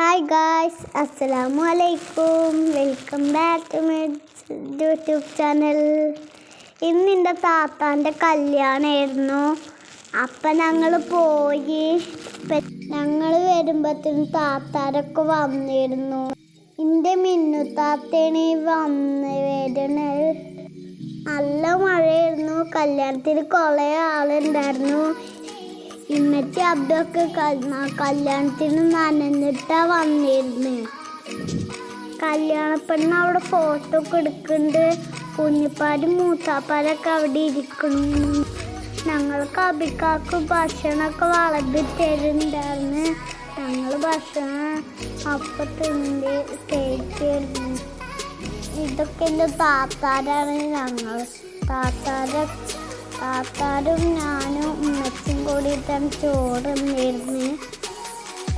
Hi guys അസ്സലാമു അലൈക്കും welcome back to my YouTube channel ഇന്ന് എന്റെ താത്താന്റെ കല്യാണമായിരുന്നു അപ്പം ഞങ്ങൾ പോയി. ഞങ്ങൾ വരുമ്പോഴത്തേനും താത്താരൊക്കെ വന്നിരുന്നു. എന്റെ മിന്നു താത്തേണ് വന്ന് വരണത് നല്ല മഴയായിരുന്നു. കല്യാണത്തിന് കുറേ ആളുണ്ടായിരുന്നു. ഇമ്മച്ചി അബ്ദൊക്കെ കല്യാണത്തിന് നനഞ്ഞിട്ടാ വന്നിരുന്നു. കല്യാണപ്പെണ്ണ അവിടെ ഫോട്ടോ ഒക്കെ എടുക്കുന്നുണ്ട്. കുഞ്ഞിപ്പാരും മൂത്താപ്പാരൊക്കെ അവിടെ ഇരിക്കുന്നു. ഞങ്ങൾക്ക് അബിക്കാക്ക് ഭക്ഷണമൊക്കെ വളർത്തി തരുന്നുണ്ടായിരുന്നു. ഞങ്ങൾ ഭക്ഷണം അപ്പം തിണ്ടി തേക്കായിരുന്നു ഇതൊക്കെ എന്റെ താത്താരാണ് ഞങ്ങൾ. താത്താര താത്താരും ഞാനും കൂടിയിട്ടാണ് ചോറ് നേരുന്നത്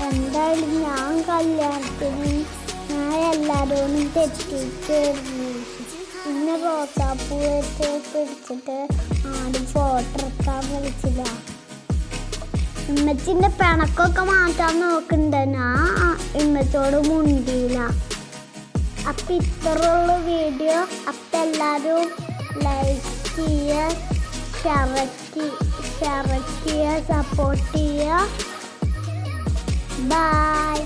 എന്തായാലും ഞാൻ കല്യാണത്തിന് ഞാൻ എല്ലാവരോടും തെറ്റിച്ചായിരുന്നു ഇന്ന് റോസാപ്പൂ പിടിച്ചിട്ട് ആരും ഫോട്ടോ എടുക്കാൻ വിളിച്ചില്ല. ഇമ്മച്ചിന്റെ പിണക്കൊക്കെ മാറ്റാൻ നോക്കുന്നുണ്ട്. ഞാൻ ഉമ്മച്ചോട് മുണ്ടിയില്ല. അപ്പം ഇത്രയുള്ള വീഡിയോ അപ്പം എല്ലാവരും ലൈക്ക് ചെയ്യുക ഷെയർ കറക്റ്റ് ചെയ്യുക സപ്പോർട്ട് ചെയ്യുക ബൈ